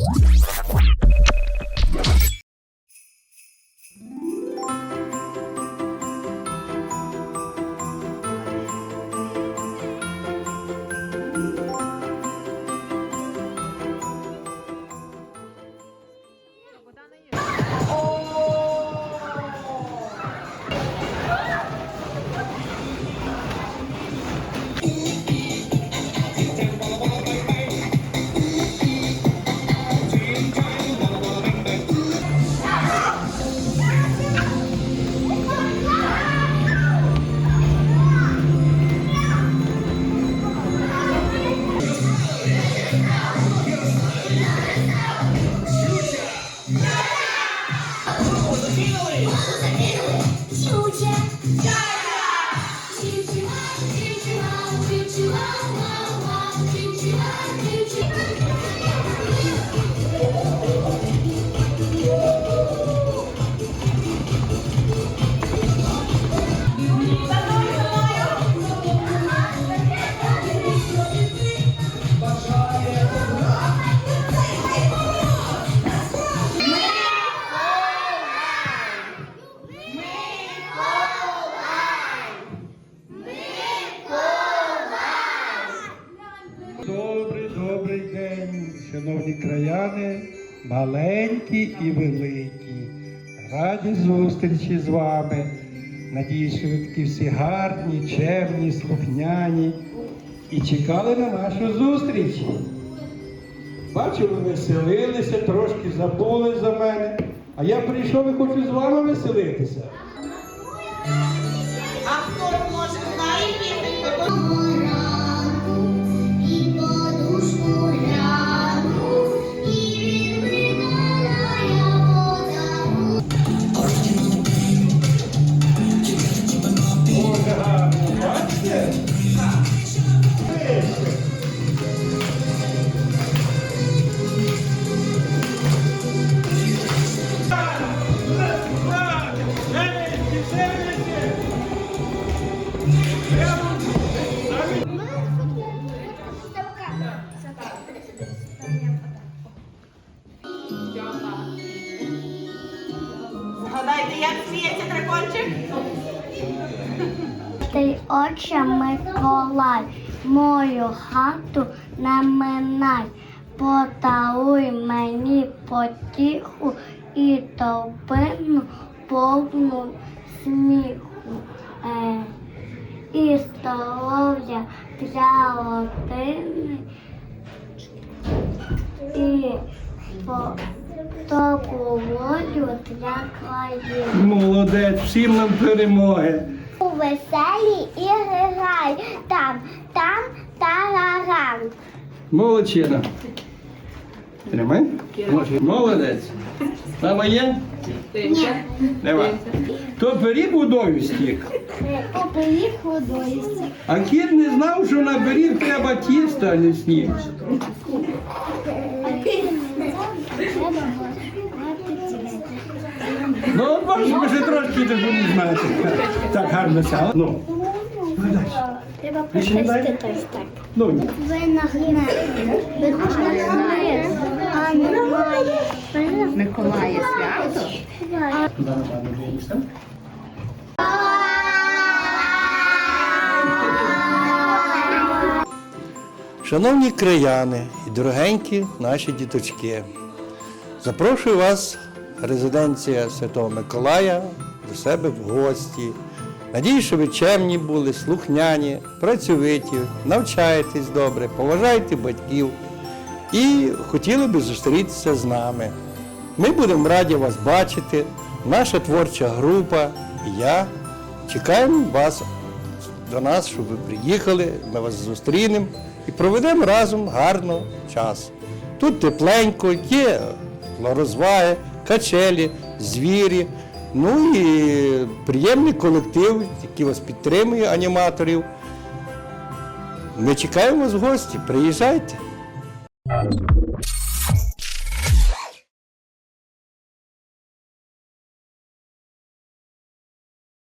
Peace. Wow, you. wow, wow, wow, wow, wow, краяни, маленькі і великі. Раді зустрічі з вами. Надіюсь, що ви такі всі гарні, чемні, слухняні і чекали на нашу зустріч. Бачу, ви веселилися, трошки забули за мене. А я прийшов і хочу з вами веселитися. А хто може пісеньку? Згадайте, як сміється дракончик? Ти отче Миколай, мою хату не минай, подаруй мені потіху і тобину повну сміху. Е, і здоров'я для родини, і по- добру волю для країни. Молодець, всім нам перемоги. У веселі ігри грай, там, там, тарарам. Молодчина. Тримай. Молодець. Мама є? Нема. То пиріг водою стік. Поберіг водою. А кіт не знав, що на пиріг треба тісто, а не сніг. Ну, бачиш, ви ще трошки так не знаєте. Так гарно сяла. Ну. Треба Більше ось так. Ну, Ви нагнете. Ви нагнете. А немає. Миколає свято. Шановні краяни і дорогенькі наші діточки, запрошую вас резиденція Святого Миколая до себе в гості. Надію, що ви чемні були, слухняні, працьовиті, навчаєтесь добре, поважайте батьків і хотіли би зустрітися з нами. Ми будемо раді вас бачити, наша творча група і я чекаємо вас до нас, щоб ви приїхали, ми вас зустрінемо і проведемо разом гарно час. Тут тепленько, є розваги, качелі, звірі, ну і приємний колектив, який вас підтримує, аніматорів. Ми чекаємо вас в гості, приїжджайте.